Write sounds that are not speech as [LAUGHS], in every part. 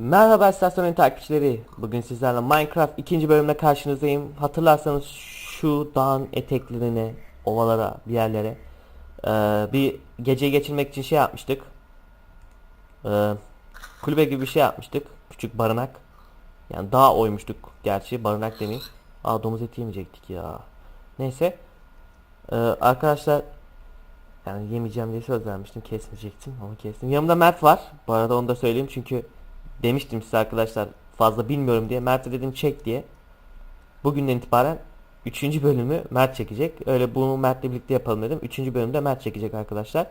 Merhaba istasyonun takipçileri. Bugün sizlerle Minecraft ikinci bölümle karşınızdayım. Hatırlarsanız şu dağın eteklerine, ovalara, bir yerlere eee, bir gece geçirmek için şey yapmıştık. Eee, kulübe gibi bir şey yapmıştık. Küçük barınak. Yani dağ oymuştuk gerçi barınak demeyeyim. Aa domuz eti yemeyecektik ya. Neyse. Eee, arkadaşlar yani yemeyeceğim diye söz vermiştim kesmeyecektim ama kestim. Yanımda Mert var. Bu arada onu da söyleyeyim çünkü demiştim size arkadaşlar fazla bilmiyorum diye. Mert'e dedim çek diye. Bugünden itibaren 3. bölümü Mert çekecek. Öyle bunu Mert'le birlikte yapalım dedim. 3. bölümde Mert çekecek arkadaşlar.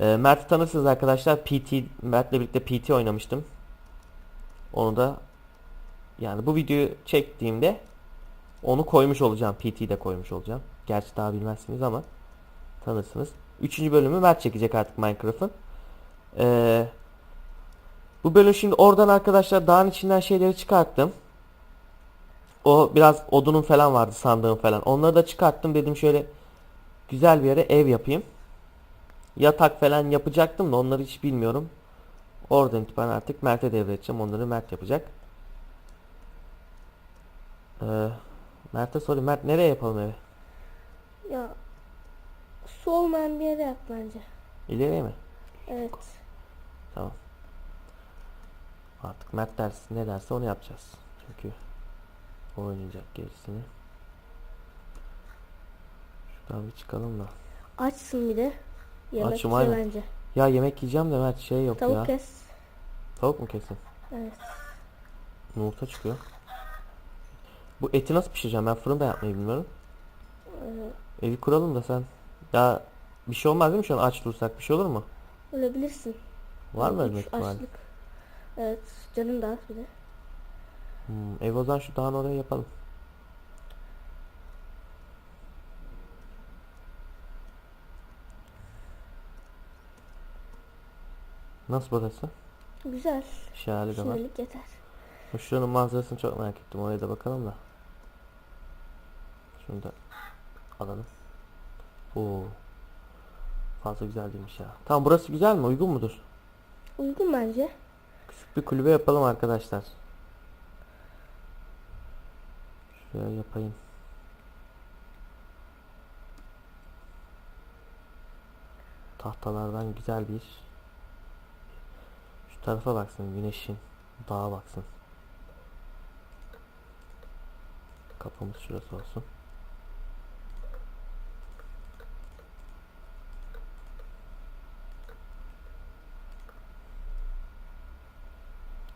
Ee, Mert'i tanırsınız arkadaşlar. PT Mert'le birlikte PT oynamıştım. Onu da yani bu videoyu çektiğimde onu koymuş olacağım. PT'yi de koymuş olacağım. Gerçi daha bilmezsiniz ama tanırsınız. Üçüncü bölümü Mert çekecek artık Minecraft'ın. Ee, bu bölüm şimdi oradan arkadaşlar dağın içinden şeyleri çıkarttım. O biraz odunun falan vardı sandığım falan. Onları da çıkarttım dedim şöyle güzel bir yere ev yapayım. Yatak falan yapacaktım da onları hiç bilmiyorum. Oradan itibaren artık Mert'e devredeceğim. Onları Mert yapacak. Ee, Mert'e sorayım. Mert nereye yapalım evi? Ya su olmayan bir yere yap bence. İleriye mi? Evet. Tamam. Artık Mert dersi ne derse onu yapacağız. Çünkü o oynayacak gerisini. Şuradan bir çıkalım da. Açsın bir de. Yemek Açım, aynen. bence. Ya yemek yiyeceğim de Mert şey yok Tavuk ya. kes. Tavuk mu kesin? Evet. Yumurta çıkıyor. Bu eti nasıl pişireceğim? Ben fırında yapmayı bilmiyorum. Ee, Evi kuralım da sen. Ya bir şey olmaz değil mi şu an aç dursak bir şey olur mu? ölebilirsin. Var mı Üç ölme ihtimali? açlık. Evet. Canın da az bir de. Hmm, ev o zaman şu dağın oraya yapalım. Nasıl burası? Güzel. Şelale de var. Şimdilik yeter. Şuranın manzarasını çok merak ettim. Oraya da bakalım da. Şunu da alalım. Oo. Fazla güzel değilmiş ya. Tamam burası güzel mi? Uygun mudur? Uygun bence. Küçük bir kulübe yapalım arkadaşlar. Şöyle yapayım. Tahtalardan güzel bir şu tarafa baksın güneşin dağa baksın. Kapımız şurası olsun.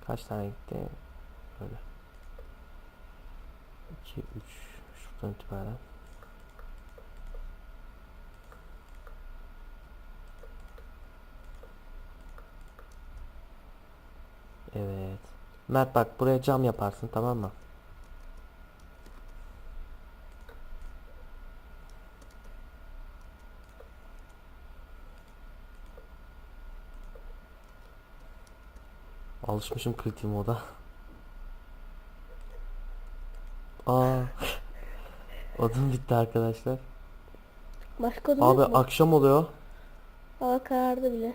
Kaç tane gitti? Böyle. 2 3 şuradan itibaren. Evet. Mert bak buraya cam yaparsın tamam mı? Alışmışım kritik moda. Aa. Odun bitti arkadaşlar. Başka odun Abi yok mu? akşam oluyor. Hava karardı bile.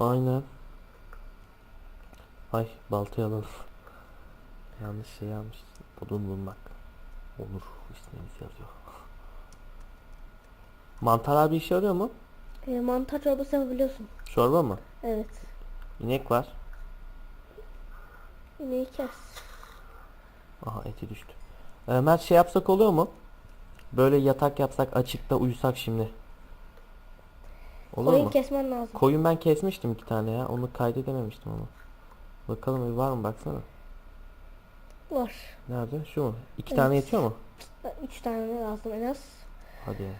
Aynen. Ay baltayı alalım. Yanlış şey yanlış. Odun bulmak. Olur. İsmimiz yazıyor. Mantarlar bir işe yarıyor mu? Ee, mantar çorbası yapabiliyorsun. Çorba mı? Evet. İnek var. İneği kes. Aha eti düştü. Ee, Mert şey yapsak oluyor mu? Böyle yatak yapsak açıkta uyusak şimdi. Olur Koyun mu? kesmen lazım. Koyun ben kesmiştim iki tane ya. Onu kaydedememiştim ama. Bakalım var mı baksana. Var. Nerede? Şu mu? İki Evet. tane yetiyor mu? Üç tane lazım en az. Hadi.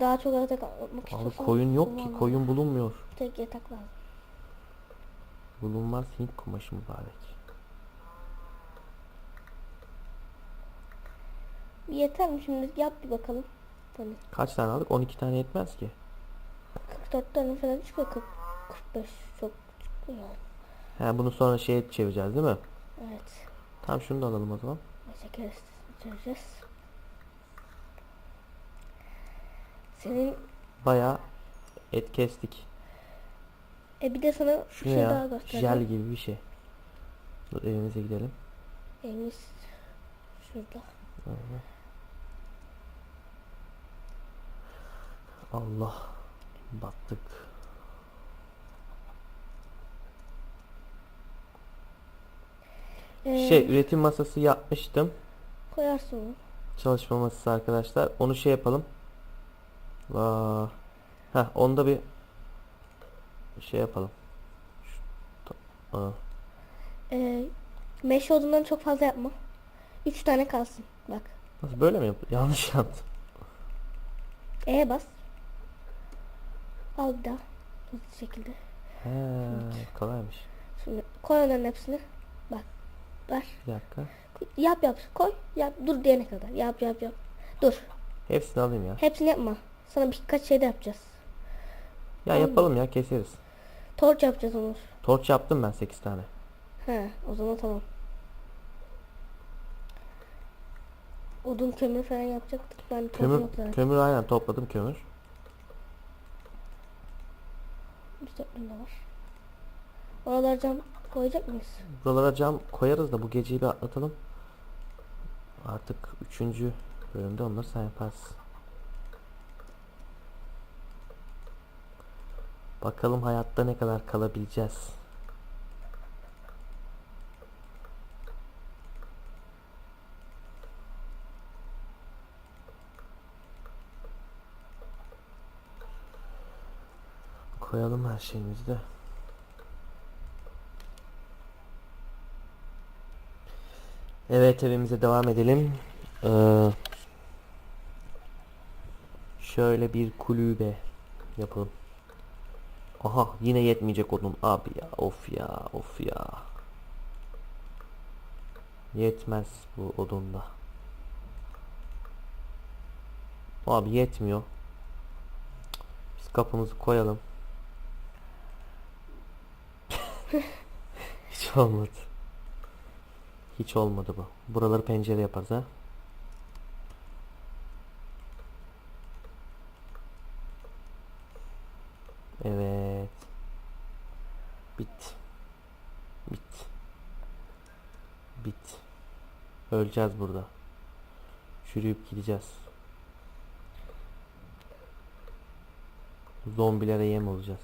Daha çok yatak atmak Abi istiyorsan. koyun yok ki. Koyun bulunmuyor. Tek yatak lazım. Bulunmaz Hint kumaşı mübarek. Yeter mi şimdi? Yap bir bakalım. Hani Kaç tane aldık? 12 tane yetmez ki. 44 tane falan çıkıyor. 40, 45 çok çıkıyor. He bunu sonra şeye çevireceğiz değil mi? Evet. Tamam şunu da alalım o zaman. Şeker içeceğiz. Senin Bayağı et kestik. E bir de sana bir şey ne daha ya? göstereceğim. Jel gibi bir şey. Dur evimize gidelim. Evimiz şurada. Allah. Battık. Ee, Şey üretim masası yapmıştım. koyarsın onu. Çalışma masası arkadaşlar. Onu şey yapalım. Vaa. Heh onda bir şey yapalım. Şu- Aa. Ee, meşe odundan çok fazla yapma. Üç tane kalsın. Bak. Nasıl böyle mi yaptım? Yanlış yaptım. E bas. Al bir daha. Hızlı şekilde. He, kolaymış. Şimdi koy onların hepsini. Bak. Ver. Bir dakika. Yap yap. Koy. Yap. Dur diyene kadar. Yap yap yap. Dur. Hepsini alayım ya. Hepsini yapma. Sana birkaç şey de yapacağız. Ya yapalım ya keseriz. Torç yapacağız Onur. Torç yaptım ben 8 tane. He o zaman tamam. Odun kömür falan yapacaktık. Ben Kömür, yok zaten. kömür aynen topladım kömür. Bir dörtlüğüm de var. Oralar cam koyacak mıyız? Buralara cam koyarız da bu geceyi bir atlatalım. Artık 3. bölümde onları sen yaparsın. Bakalım hayatta ne kadar kalabileceğiz. Koyalım her şeyimizi de. Evet evimize devam edelim. Ee, şöyle bir kulübe yapalım. Aha yine yetmeyecek odun abi ya of ya of ya. Yetmez bu odunda. Abi yetmiyor. Biz kapımızı koyalım. [LAUGHS] Hiç olmadı. Hiç olmadı bu. Buraları pencere yaparız ha. Evet. Öleceğiz burada. Çürüyüp gideceğiz. Zombilere yem olacağız.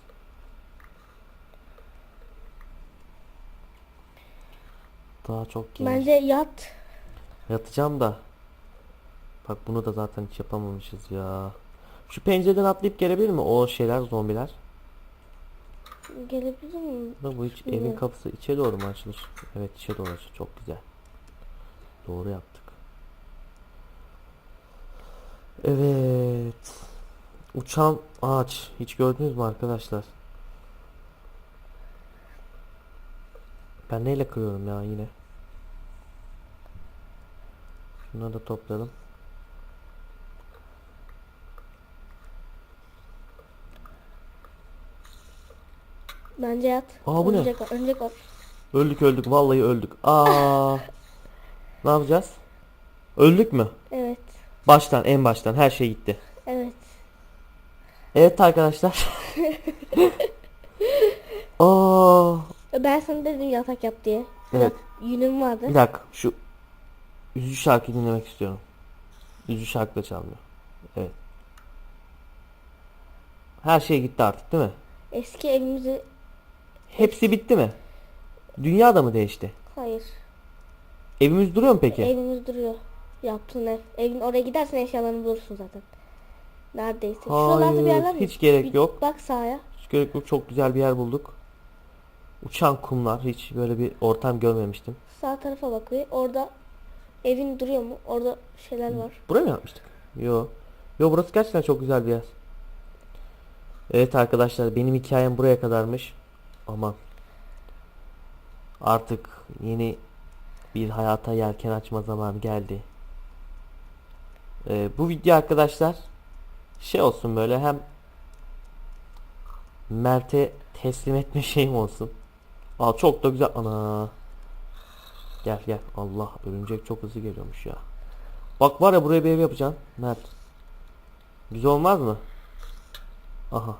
Daha çok geniş. Bence yat. Yatacağım da. Bak bunu da zaten hiç yapamamışız ya. Şu pencereden atlayıp gelebilir mi o şeyler zombiler? Gelebilir mi? Da bu hiç evin kapısı içe doğru mu açılır? Evet içe doğru açılır. Çok güzel. Doğru yaptık. Evet. Uçan ağaç. Hiç gördünüz mü arkadaşlar? Ben neyle kırıyorum ya yine? Şunları da toplayalım. Bence yat. Aa, bu ne? Örümcek var. Öldük öldük. Vallahi öldük. Aa. [LAUGHS] ne yapacağız? Öldük mü? Evet. Baştan en baştan her şey gitti. Evet. Evet arkadaşlar. [LAUGHS] Aa. Ben sana dedim yatak yap diye. Evet. Yünüm vardı. Bir dakika şu üzücü şarkıyı dinlemek istiyorum. Üzücü şarkı da çalmıyor. Evet. Her şey gitti artık değil mi? Eski evimizi Hepsi bitti mi? Dünya da mı değişti? hayır. Evimiz duruyor mu peki? Evimiz duruyor. Yaptığın ev. Evin oraya gidersen eşyalarını bulursun zaten. Neredeyse. Şuralarda bir yerler mi? hiç gerek Bir yok. Bak sağa. Hiç gerek yok. Çok güzel bir yer bulduk. Uçan kumlar. Hiç böyle bir ortam görmemiştim. Sağ tarafa bak bir. Orada evin duruyor mu? Orada şeyler var. Buraya mı yapmıştık? Yo. Yo burası gerçekten çok güzel bir yer. Evet arkadaşlar benim hikayem buraya kadarmış. Aman. Artık yeni bir hayata yelken açma zamanı geldi. Ee, bu video arkadaşlar şey olsun böyle hem Mert'e teslim etme [LAUGHS] şeyim olsun. Aa çok da güzel ana. Gel gel. Allah örümcek çok hızlı geliyormuş ya. Bak var ya buraya bir ev yapacaksın. Mert. Güzel olmaz mı? Aha.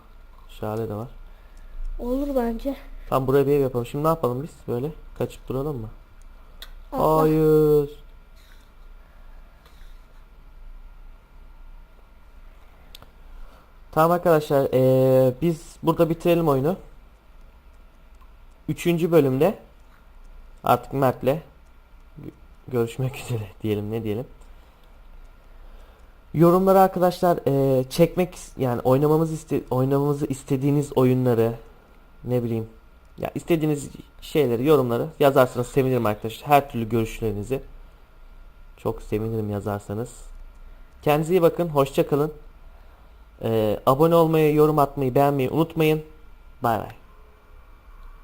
Şale de var. Olur bence. Tam buraya bir ev yapalım. Şimdi ne yapalım biz? Böyle kaçıp duralım mı? Atla. Hayır. Tamam arkadaşlar eee, biz burada bitirelim oyunu. Üçüncü bölümde artık Mert'le gö- görüşmek [LAUGHS] üzere diyelim ne diyelim. Yorumlara arkadaşlar eee, çekmek yani oynamamız iste oynamamızı istediğiniz oyunları ne bileyim ya istediğiniz şeyleri yorumları yazarsanız sevinirim arkadaşlar. Her türlü görüşlerinizi çok sevinirim yazarsanız. Kendinize iyi bakın. Hoşça kalın. Ee, abone olmayı, yorum atmayı, beğenmeyi unutmayın. Bay bay.